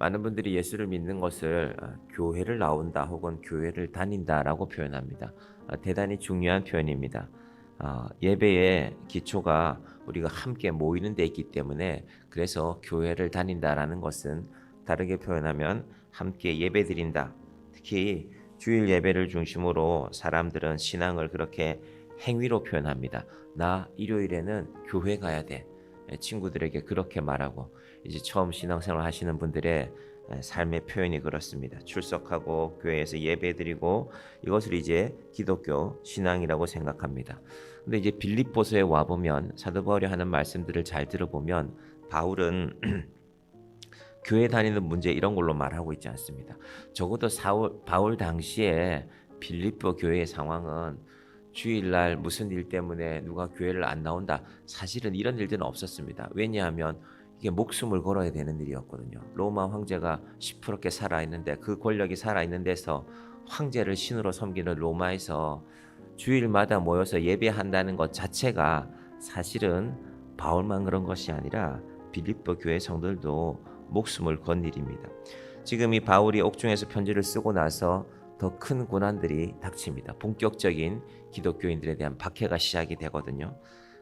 많은 분들이 예수를 믿는 것을 아, 교회를 나온다 혹은 교회를 다닌다라고 표현합니다. 아, 대단히 중요한 표현입니다. 아, 예배의 기초가 우리가 함께 모이는 데 있기 때문에 그래서 교회를 다닌다라는 것은 다르게 표현하면 함께 예배 드린다. 특히 주일 예배를 중심으로 사람들은 신앙을 그렇게 행위로 표현합니다. 나 일요일에는 교회 가야 돼. 친구들에게 그렇게 말하고 이제 처음 신앙생활 하시는 분들의 삶의 표현이 그렇습니다. 출석하고 교회에서 예배드리고 이것을 이제 기독교 신앙이라고 생각합니다. 근데 이제 빌립보서에 와 보면 사도 바울이 하는 말씀들을 잘 들어보면 바울은 교회 다니는 문제 이런 걸로 말하고 있지 않습니다. 적어도 사울, 바울 당시에 빌립보 교회의 상황은 주일날 무슨 일 때문에 누가 교회를 안 나온다. 사실은 이런 일들은 없었습니다. 왜냐하면 이게 목숨을 걸어야 되는 일이었거든요. 로마 황제가 시퍼렇게 살아 있는데 그 권력이 살아 있는 데서 황제를 신으로 섬기는 로마에서 주일마다 모여서 예배한다는 것 자체가 사실은 바울만 그런 것이 아니라 빌립보 교회 성들도 목숨을 건 일입니다. 지금 이 바울이 옥중에서 편지를 쓰고 나서 더 큰 고난들이 닥칩니다. 본격적인 기독교인들에 대한 박해가 시작이 되거든요.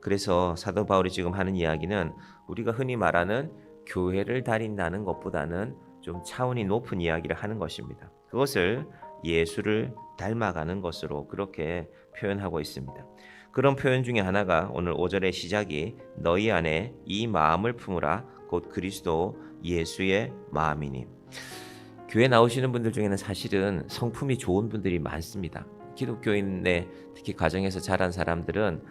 그래서 사도 바울이 지금 하는 이야기는 우리가 흔히 말하는 교회를 다닌다는 것보다는 좀 차원이 높은 이야기를 하는 것입니다. 그것을 예수를 닮아가는 것으로 그렇게 표현하고 있습니다. 그런 표현 중에 하나가 오늘 5절의 시작이 너희 안에 이 마음을 품으라 곧 그리스도 예수의 마음이니 교회 나오시는 분들 중에는 사실은 성품이 좋은 분들이 많습니다. 기독교인의 특히 가정에서 자란 사람들은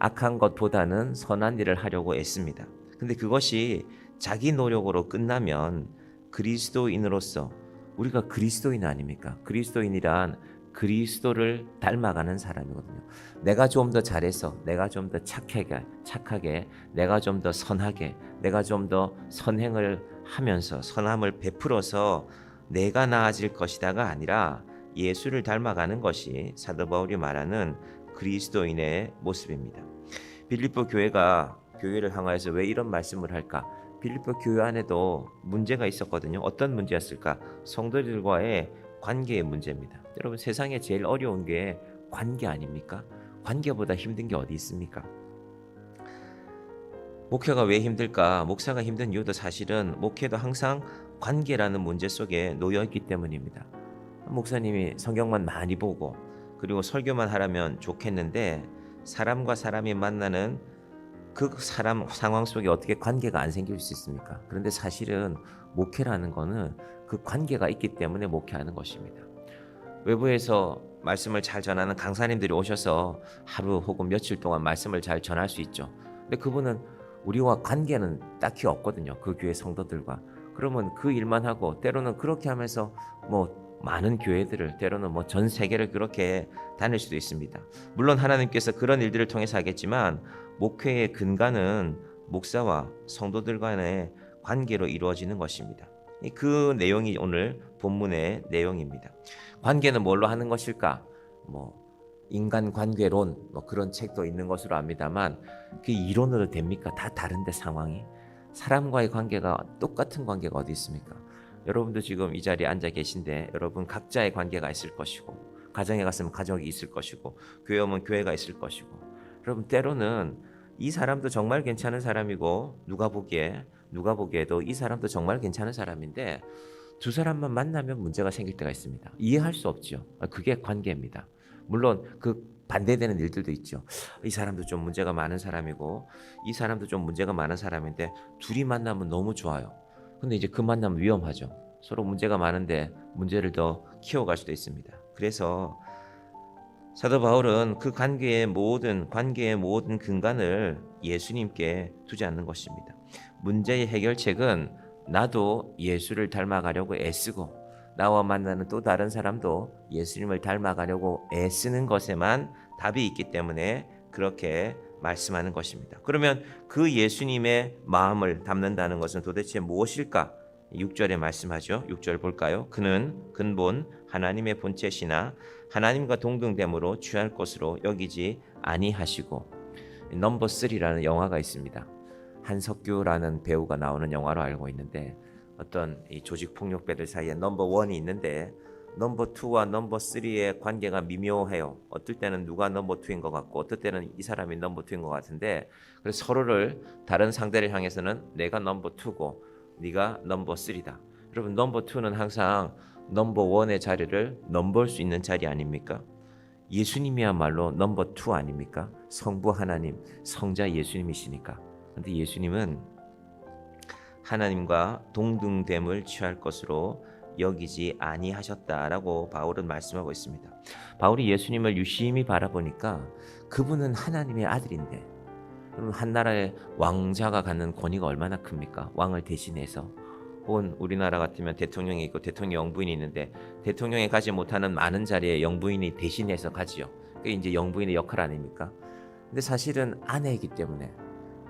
악한 것보다는 선한 일을 하려고 애씁니다. 근데 그것이 자기 노력으로 끝나면 그리스도인으로서 우리가 그리스도인 아닙니까? 그리스도인이란 그리스도를 닮아가는 사람이거든요. 내가 좀 더 잘해서, 내가 좀 더 착하게, 착하게, 내가 좀 더 선하게, 내가 좀 더 선행을 하면서 선함을 베풀어서 내가 나아질 것이다가 아니라 예수를 닮아가는 것이 사도 바울이 말하는 그리스도인의 모습입니다. 빌립보 교회가 교회를 향하여서 왜 이런 말씀을 할까? 빌립보 교회 안에도 문제가 있었거든요. 어떤 문제였을까? 성도들과의 관계의 문제입니다. 여러분 세상에 제일 어려운 게 관계 아닙니까? 관계보다 힘든 게 어디 있습니까? 목회가 왜 힘들까? 목사가 힘든 이유도 사실은 목회도 항상 관계라는 문제 속에 놓여 있기 때문입니다. 목사님이 성경만 많이 보고 그리고 설교만 하라면 좋겠는데 사람과 사람이 만나는 그 사람 상황 속에 어떻게 관계가 안 생길 수 있습니까? 그런데 사실은 목회라는 거는 그 관계가 있기 때문에 목회하는 것입니다. 외부에서 말씀을 잘 전하는 강사님들이 오셔서 하루 혹은 며칠 동안 말씀을 잘 전할 수 있죠. 근데 그분은 우리와 관계는 딱히 없거든요. 그 교회 성도들과. 그러면 그 일만 하고 때로는 그렇게 하면서 뭐 많은 교회들을 때로는 뭐 전 세계를 그렇게 다닐 수도 있습니다. 물론 하나님께서 그런 일들을 통해서 하겠지만 목회의 근간은 목사와 성도들 간의 관계로 이루어지는 것입니다. 그 내용이 오늘 본문의 내용입니다. 관계는 뭘로 하는 것일까? 뭐 인간 관계론 뭐 그런 책도 있는 것으로 압니다만 그 이론으로 됩니까? 다 다른데 상황이 사람과의 관계가 똑같은 관계가 어디 있습니까? 여러분도 지금 이 자리에 앉아 계신데 여러분 각자의 관계가 있을 것이고 가정에 갔으면 가족이 있을 것이고 교회 오면 교회가 있을 것이고 여러분 때로는 이 사람도 정말 괜찮은 사람이고 누가 보기에 누가 보기에도 이 사람도 정말 괜찮은 사람인데 두 사람만 만나면 문제가 생길 때가 있습니다. 이해할 수 없죠. 그게 관계입니다. 물론 그 반대되는 일들도 있죠. 이 사람도 좀 문제가 많은 사람이고 이 사람도 좀 문제가 많은 사람인데 둘이 만나면 너무 좋아요. 근데 이제 그 만나면 위험하죠. 서로 문제가 많은데 문제를 더 키워갈 수도 있습니다. 그래서 사도 바울은 그 관계의 모든 관계의 모든 근간을 예수님께 두지 않는 것입니다. 문제의 해결책은 나도 예수를 닮아가려고 애쓰고 나와 만나는 또 다른 사람도 예수님을 닮아가려고 애쓰는 것에만 답이 있기 때문에 그렇게 말씀하는 것입니다. 그러면 그 예수님의 마음을 담는다는 것은 도대체 무엇일까? 6절에 말씀하죠. 6절 볼까요? 그는 근본 하나님의 본체시나 하나님과 동등됨으로 취할 것으로 여기지 아니하시고 넘버 3라는 영화가 있습니다. 한석규라는 배우가 나오는 영화로 알고 있는데 어떤 이 조직 폭력배들 사이에 넘버 1이 있는데 넘버 2와 넘버 3의 관계가 미묘해요. 어떨 때는 누가 넘버 2인 것 같고 어떨 때는 이 사람이 넘버 2인 것 같은데 그래서 서로를 다른 상대를 향해서는 내가 넘버 2고 네가 넘버 3다. 여러분 넘버 2는 항상 넘버 1의 자리를 넘볼 수 있는 자리 아닙니까? 예수님이야말로 넘버 2 아닙니까? 성부 하나님, 성자 예수님이시니까. 근데 예수님은 하나님과 동등됨을 취할 것으로 여기지 아니하셨다라고 바울은 말씀하고 있습니다. 바울이 예수님을 유심히 바라보니까 그분은 하나님의 아들인데 그럼 한 나라의 왕자가 갖는 권위가 얼마나 큽니까? 왕을 대신해서 혹은 우리나라 같으면 대통령이 있고 대통령 영부인이 있는데 대통령이 가지 못하는 많은 자리에 영부인이 대신해서 가지요. 그게 이제 영부인의 역할 아닙니까? 근데 사실은 아내이기 때문에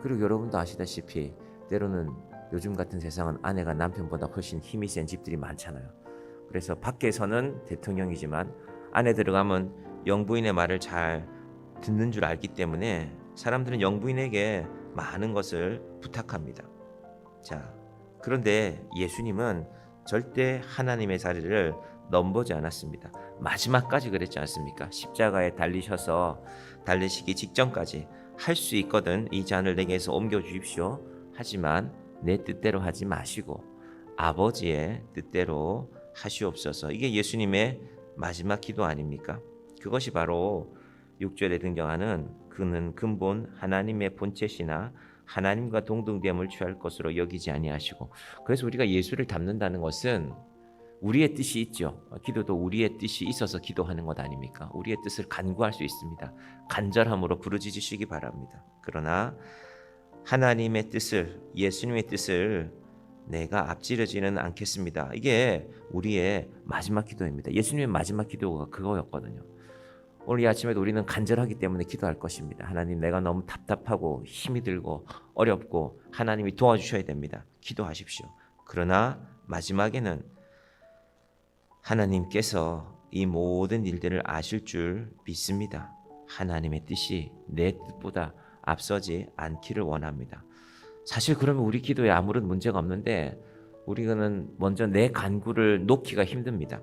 그리고 여러분도 아시다시피 때로는 요즘 같은 세상은 아내가 남편보다 훨씬 힘이 센 집들이 많잖아요. 그래서 밖에서는 대통령이지만 안에 들어가면 영부인의 말을 잘 듣는 줄 알기 때문에 사람들은 영부인에게 많은 것을 부탁합니다. 자, 그런데 예수님은 절대 하나님의 자리를 넘보지 않았습니다. 마지막까지 그랬지 않습니까? 십자가에 달리셔서 달리시기 직전까지 할 수 있거든 이 잔을 내게서 옮겨 주십시오. 하지만 내 뜻대로 하지 마시고 아버지의 뜻대로 하시옵소서. 이게 예수님의 마지막 기도 아닙니까? 그것이 바로 6절에 등장하는 그는 근본 하나님의 본체시나 하나님과 동등됨을 취할 것으로 여기지 아니하시고 그래서 우리가 예수를 닮는다는 것은 우리의 뜻이 있죠. 기도도 우리의 뜻이 있어서 기도하는 것 아닙니까? 우리의 뜻을 간구할 수 있습니다. 간절함으로 부르짖으시기 바랍니다. 그러나 하나님의 뜻을 예수님의 뜻을 내가 앞지르지는 않겠습니다. 이게 우리의 마지막 기도입니다. 예수님의 마지막 기도가 그거였거든요. 오늘 이 아침에도 우리는 간절하기 때문에 기도할 것입니다. 하나님 내가 너무 답답하고 힘이 들고 어렵고 하나님이 도와주셔야 됩니다. 기도하십시오. 그러나 마지막에는 하나님께서 이 모든 일들을 아실 줄 믿습니다. 하나님의 뜻이 내 뜻보다 앞서지 않기를 원합니다. 사실 그러면 우리 기도에 아무런 문제가 없는데 우리는 먼저 내 간구를 놓기가 힘듭니다.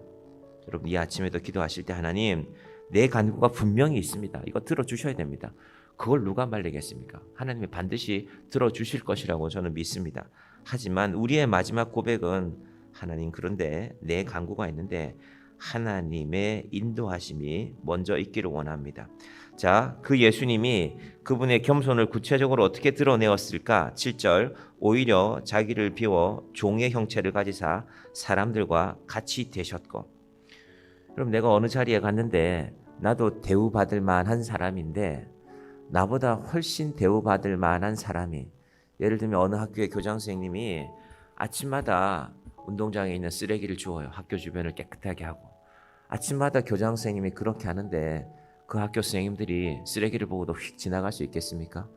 여러분 이 아침에도 기도하실 때 하나님 내 간구가 분명히 있습니다. 이거 들어주셔야 됩니다. 그걸 누가 말리겠습니까? 하나님이 반드시 들어주실 것이라고 저는 믿습니다. 하지만 우리의 마지막 고백은 하나님 그런데 내 간구가 있는데 하나님의 인도하심이 먼저 있기를 원합니다. 자, 그 예수님이 그분의 겸손을 구체적으로 어떻게 드러내었을까? 7절. 오히려 자기를 비워 종의 형체를 가지사 사람들과 같이 되셨고. 그럼 내가 어느 자리에 갔는데 나도 대우받을 만한 사람인데 나보다 훨씬 대우받을 만한 사람이 예를 들면 어느 학교의 교장 선생님이 아침마다 운동장에 있는 쓰레기를 주워요. 학교 주변을 깨끗하게 하고. 아침마다 교장 선생님이 그렇게 하는데 그 학교 선생님들이 쓰레기를 보고도 휙 지나갈 수 있겠습니까?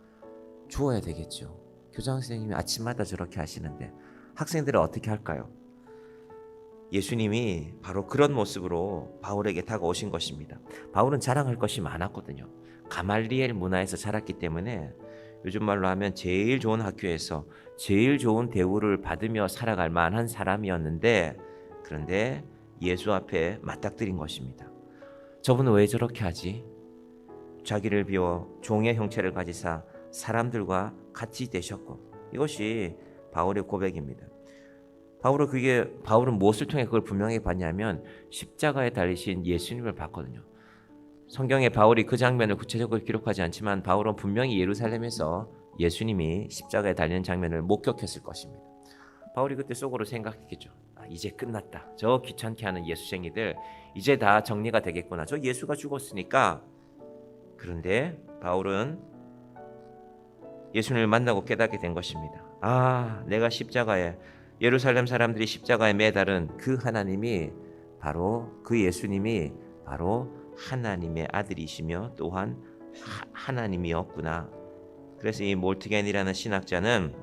주워야 되겠죠. 교장 선생님이 아침마다 저렇게 하시는데 학생들은 어떻게 할까요? 예수님이 바로 그런 모습으로 바울에게 다가오신 것입니다. 바울은 자랑할 것이 많았거든요. 가말리엘 문화에서 자랐기 때문에 요즘 말로 하면 제일 좋은 학교에서 제일 좋은 대우를 받으며 살아갈 만한 사람이었는데 그런데 예수 앞에 맞닥뜨린 것입니다. 저분은 왜 저렇게 하지? 자기를 비워 종의 형체를 가지사 사람들과 같이 되셨고 이것이 바울의 고백입니다. 바울은 그게 바울은 무엇을 통해 그걸 분명히 봤냐면 십자가에 달리신 예수님을 봤거든요. 성경에 바울이 그 장면을 구체적으로 기록하지 않지만 바울은 분명히 예루살렘에서 예수님이 십자가에 달리는 장면을 목격했을 것입니다. 바울이 그때 속으로 생각했겠죠. 아, 이제 끝났다. 저 귀찮게 하는 예수쟁이들 이제 다 정리가 되겠구나. 저 예수가 죽었으니까. 그런데 바울은 예수님을 만나고 깨닫게 된 것입니다. 아, 내가 십자가에 예루살렘 사람들이 십자가에 매달은 그 하나님이 바로 그 예수님이 바로 하나님의 아들이시며 또한 하, 하나님이었구나. 그래서 이 몰트겐이라는 신학자는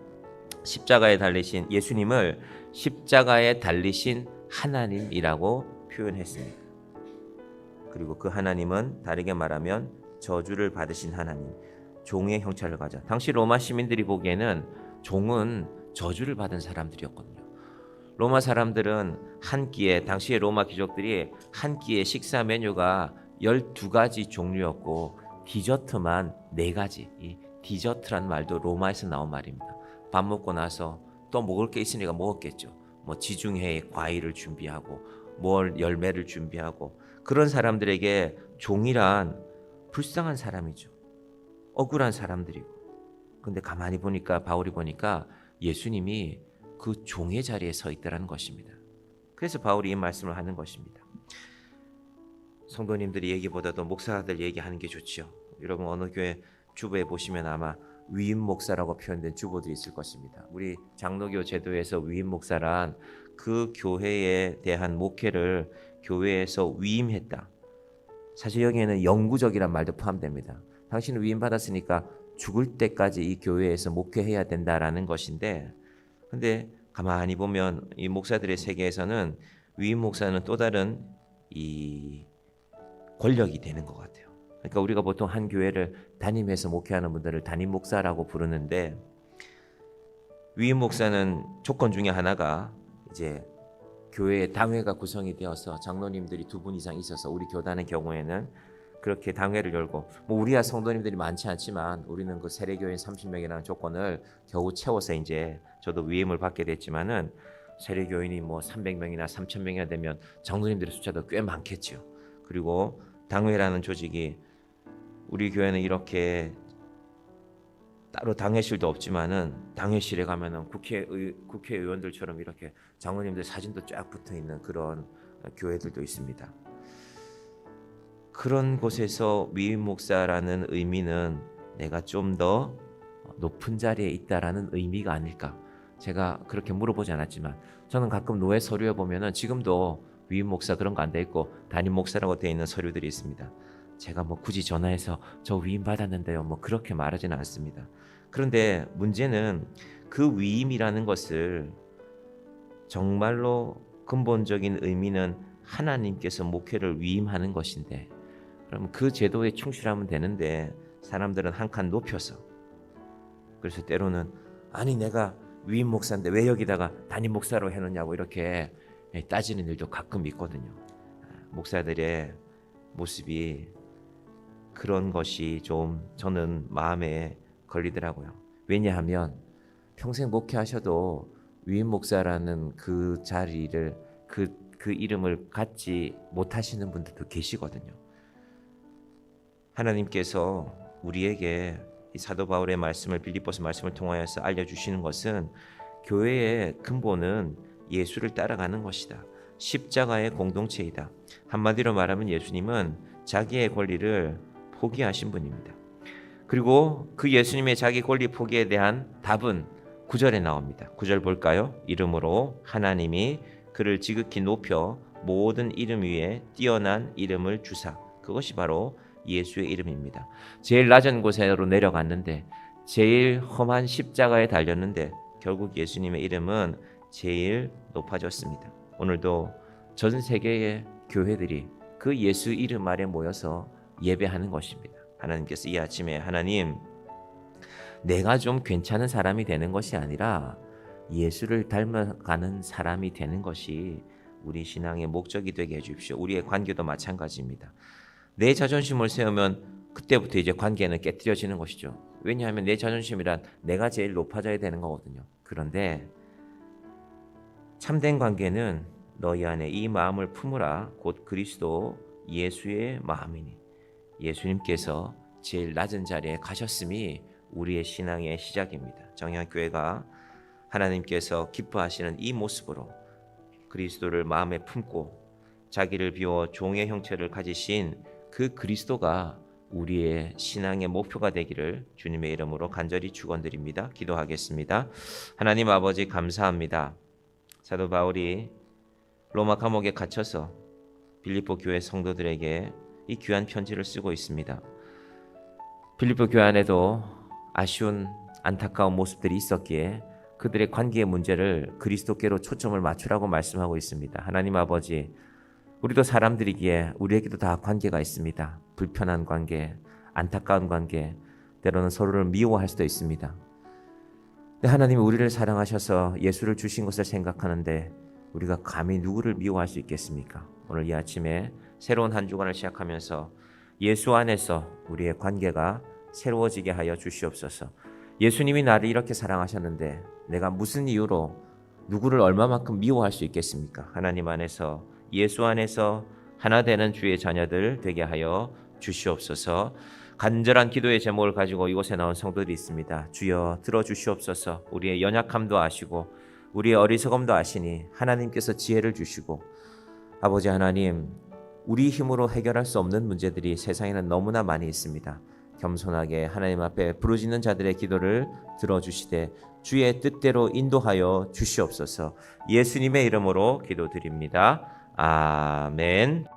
십자가에 달리신 예수님을 십자가에 달리신 하나님이라고 표현했습니다. 그리고 그 하나님은 다르게 말하면 저주를 받으신 하나님, 종의 형체를 가져. 당시 로마 시민들이 보기에는 종은 저주를 받은 사람들이었거든요. 로마 사람들은 한 끼에 당시의 로마 귀족들이 한 끼에 식사 메뉴가 12가지 종류였고 디저트만 4가지. 이 디저트란 말도 로마에서 나온 말입니다. 밥 먹고 나서 또 먹을 게 있으니까 먹었겠죠. 뭐 지중해에 과일을 준비하고 뭘 열매를 준비하고 그런 사람들에게 종이란 불쌍한 사람이죠. 억울한 사람들이고. 근데 가만히 보니까 바울이 보니까 예수님이 그 종의 자리에 서 있다라는 것입니다. 그래서 바울이 이 말씀을 하는 것입니다. 성도님들이 얘기보다도 목사들 얘기하는 게 좋지요. 여러분 어느 교회 주보에 보시면 아마 위임 목사라고 표현된 주보들이 있을 것입니다. 우리 장로교 제도에서 위임 목사란 그 교회에 대한 목회를 교회에서 위임했다. 사실 여기에는 영구적이란 말도 포함됩니다. 당신은 위임 받았으니까 죽을 때까지 이 교회에서 목회해야 된다라는 것인데, 근데 가만히 보면 이 목사들의 세계에서는 위임 목사는 또 다른 이 권력이 되는 것 같아요. 그러니까 우리가 보통 한 교회를 담임해서 목회하는 분들을 담임 목사라고 부르는데 위임 목사는 조건 중에 하나가 이제 교회의 당회가 구성이 되어서 장로님들이 두 분 이상 있어서 우리 교단의 경우에는 그렇게 당회를 열고 뭐 우리야 성도님들이 많지 않지만 우리는 그 세례교인 30명이라는 조건을 겨우 채워서 이제 저도 위임을 받게 됐지만은 세례교인이 뭐 300명이나 3000명이나 되면 장로님들의 숫자도 꽤 많겠죠. 그리고 당회라는 조직이 우리 교회는 이렇게 따로 당회실도 없지만은 당회실에 가면은 국회의 국회의원들처럼 이렇게 장로님들 사진도 쫙 붙어 있는 그런 교회들도 있습니다. 그런 곳에서 위임 목사라는 의미는 내가 좀 더 높은 자리에 있다라는 의미가 아닐까. 제가 그렇게 물어보지 않았지만 저는 가끔 노예 서류에 보면은 지금도 위임 목사 그런 거 안 돼 있고 담임 목사라고 되어 있는 서류들이 있습니다. 제가 뭐 굳이 전화해서 저 위임 받았는데요. 뭐 그렇게 말하지는 않습니다. 그런데 문제는 그 위임이라는 것을 정말로 근본적인 의미는 하나님께서 목회를 위임하는 것인데 그러면 그 제도에 충실하면 되는데 사람들은 한 칸 높여서 그래서 때로는 아니 내가 위임 목사인데 왜 여기다가 담임 목사로 해놓냐고 이렇게 따지는 일도 가끔 있거든요. 목사들의 모습이 그런 것이 좀 저는 마음에 걸리더라고요. 왜냐하면 평생 목회하셔도 위임 목사라는 그 자리를 그, 그 이름을 갖지 못하시는 분들도 계시거든요. 하나님께서 우리에게 이 사도 바울의 말씀을 빌립보서 말씀을 통하여서 알려주시는 것은 교회의 근본은 예수를 따라가는 것이다. 십자가의 공동체이다. 한마디로 말하면 예수님은 자기의 권리를 포기하신 분입니다. 그리고 그 예수님의 자기 권리 포기에 대한 답은 구절에 나옵니다. 구절 볼까요? 이름으로 하나님이 그를 지극히 높여 모든 이름 위에 뛰어난 이름을 주사. 그것이 바로 예수의 이름입니다. 제일 낮은 곳으로 내려갔는데 제일 험한 십자가에 달렸는데 결국 예수님의 이름은 제일 높아졌습니다. 오늘도 전 세계의 교회들이 그 예수 이름 아래 모여서 예배하는 것입니다. 하나님께서 이 아침에 하나님 내가 좀 괜찮은 사람이 되는 것이 아니라 예수를 닮아가는 사람이 되는 것이 우리 신앙의 목적이 되게 해 주십시오. 우리의 관계도 마찬가지입니다. 내 자존심을 세우면 그때부터 이제 관계는 깨뜨려지는 것이죠. 왜냐하면 내 자존심이란 내가 제일 높아져야 되는 거거든요. 그런데 참된 관계는 너희 안에 이 마음을 품으라 곧 그리스도 예수의 마음이니 예수님께서 제일 낮은 자리에 가셨음이 우리의 신앙의 시작입니다. 정의교회가 하나님께서 기뻐하시는 이 모습으로 그리스도를 마음에 품고 자기를 비워 종의 형체를 가지신 그 그리스도가 우리의 신앙의 목표가 되기를 주님의 이름으로 간절히 축원드립니다. 기도하겠습니다. 하나님 아버지 감사합니다. 사도 바울이 로마 감옥에 갇혀서 빌립보 교회 성도들에게 이 귀한 편지를 쓰고 있습니다. 빌립보 교회 안에도 아쉬운 안타까운 모습들이 있었기에 그들의 관계의 문제를 그리스도께로 초점을 맞추라고 말씀하고 있습니다. 하나님 아버지, 우리도 사람들이기에 우리에게도 다 관계가 있습니다. 불편한 관계, 안타까운 관계, 때로는 서로를 미워할 수도 있습니다. 근데 하나님이 우리를 사랑하셔서 예수를 주신 것을 생각하는데 우리가 감히 누구를 미워할 수 있겠습니까? 오늘 이 아침에 새로운 한 주간을 시작하면서 예수 안에서 우리의 관계가 새로워지게 하여 주시옵소서. 예수님이 나를 이렇게 사랑하셨는데 내가 무슨 이유로 누구를 얼마만큼 미워할 수 있겠습니까? 하나님 안에서 예수 안에서 하나 되는 주의 자녀들 되게 하여 주시옵소서. 간절한 기도의 제목을 가지고 이곳에 나온 성도들이 있습니다. 주여 들어 주시옵소서. 우리의 연약함도 아시고 우리의 어리석음도 아시니 하나님께서 지혜를 주시고 아버지 하나님 우리 힘으로 해결할 수 없는 문제들이 세상에는 너무나 많이 있습니다. 겸손하게 하나님 앞에 부르짖는 자들의 기도를 들어주시되 주의 뜻대로 인도하여 주시옵소서. 예수님의 이름으로 기도드립니다. 아멘.